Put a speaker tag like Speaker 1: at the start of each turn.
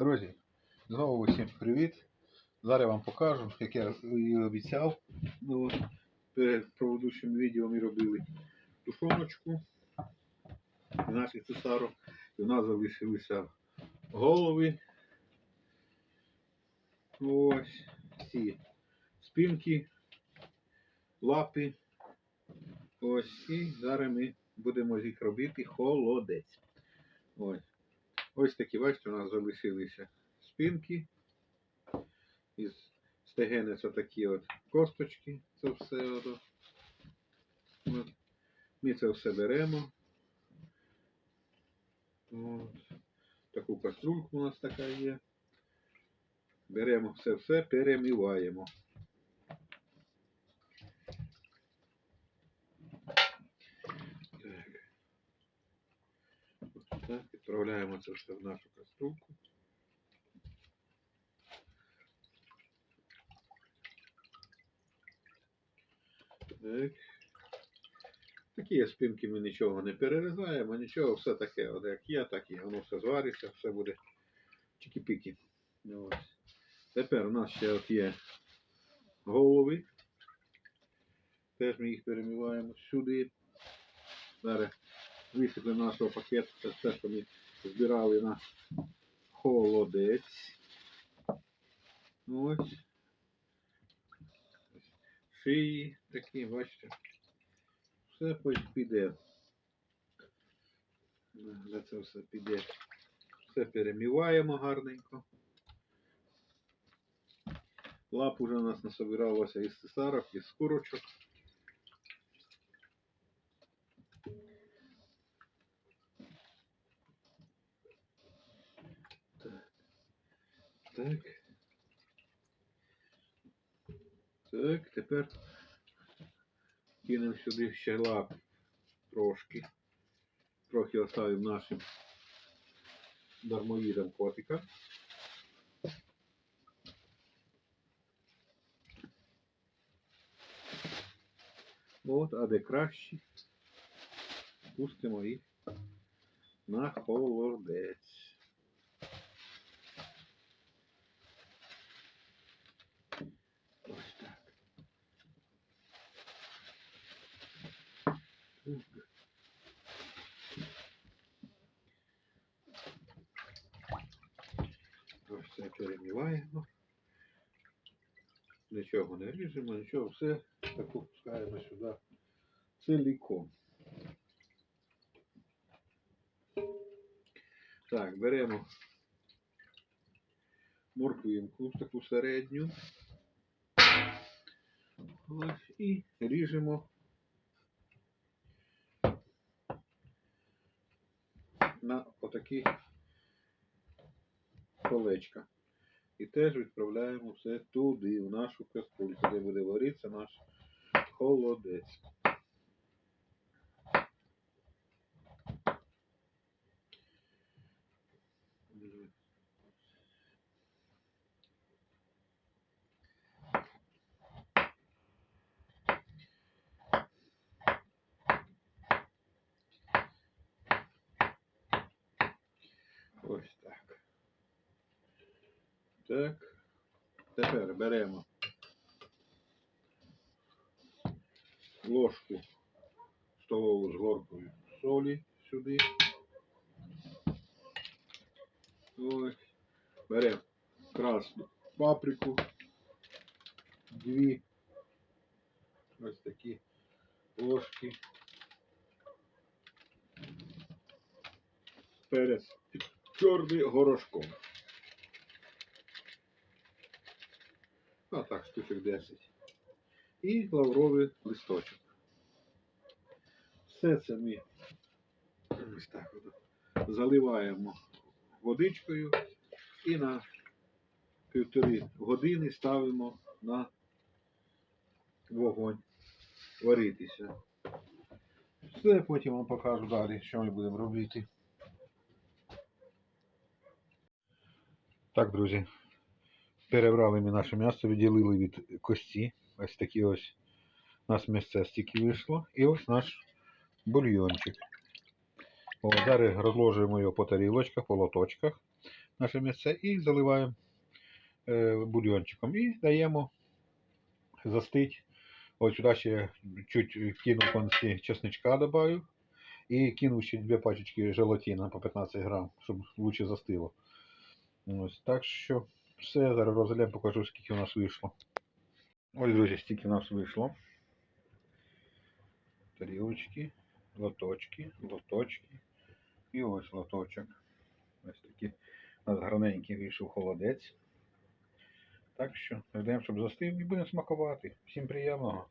Speaker 1: Друзі, знову всім привіт. Зараз я вам покажу, як я і обіцяв. Ну, перед проводучим відео ми робили тушоночку наших цесарок. І в нас залишилися голови. Ось ці спинки, лапи. Ось і зараз ми будемо їх робити холодець. Ось. Ось такі, бачите, у нас залишилися спинки. Із стегени це такі от косточки. Це все. От. Ми це все беремо. От. Таку каструльку у нас така є. Беремо все все, перемиваємо. Так. Ось так, відправляємо це все в нашу каструльку. Так. Такі спинки ми нічого не перерізаємо, нічого, все таке, от як є, так є. Воно все звариться, все буде чики-піки. Тепер у нас ще от є голови. Теж ми їх перемиваємо сюди. Зараз висипли нашого пакету. Це все, що ми збирали на холодець. Ось. Шиї такі, бачите. Все піде. За це все піде. Все переміваємо гарненько. Лап уже у нас насобиралося із цесарок, із курочок. Так. Так, тепер кинемо сюди ще лап трошки. Трохи оставимо нашим дармоїдам котика. От, а де кращі, пустимо їх на холодець. Ось так. Так. Це переміваємо. Нічого не ріжемо, нічого, все так опускаємо сюди ціліком. Так, беремо морквинку таку середню. І ріжемо на отакі колечка. І теж відправляємо все туди, в нашу каструльку, де буде варитися наш холодець. Ось так. Так. Тепер беремо ложку столову з горкою солі сюди. Ось. Беремо красну паприку. Дві. Ось такі ложки. Перець чорний горошком. А так, штучок 10. І лавровий листочок. Все це ми так от заливаємо водичкою і на півтори години ставимо на вогонь варитися. Все, потім вам покажу далі, що ми будемо робити. Так, друзі, перебрали ми наше м'ясо, відділили від кості. Ось такі ось у нас місце стільки вийшло. І ось наш бульйончик. О, зараз розложуємо його по тарілочках, по лоточках. наше місце і заливаємо е, бульйончиком. І даємо застить. Ось сюди ще чуть кину конці чесничка добавив. І кинув ще дві пачечки желатина по 15 грам, щоб лучше застило. Ось так що все, зараз розглянемо, покажу, скільки у нас вийшло. Ось, друзі, стільки у нас вийшло. Тарілочки, лоточки, лоточки. І ось лоточок. Ось такий у нас гарненький вийшов холодець. Так що ждемо, щоб застив і будемо смакувати. Всім приємного.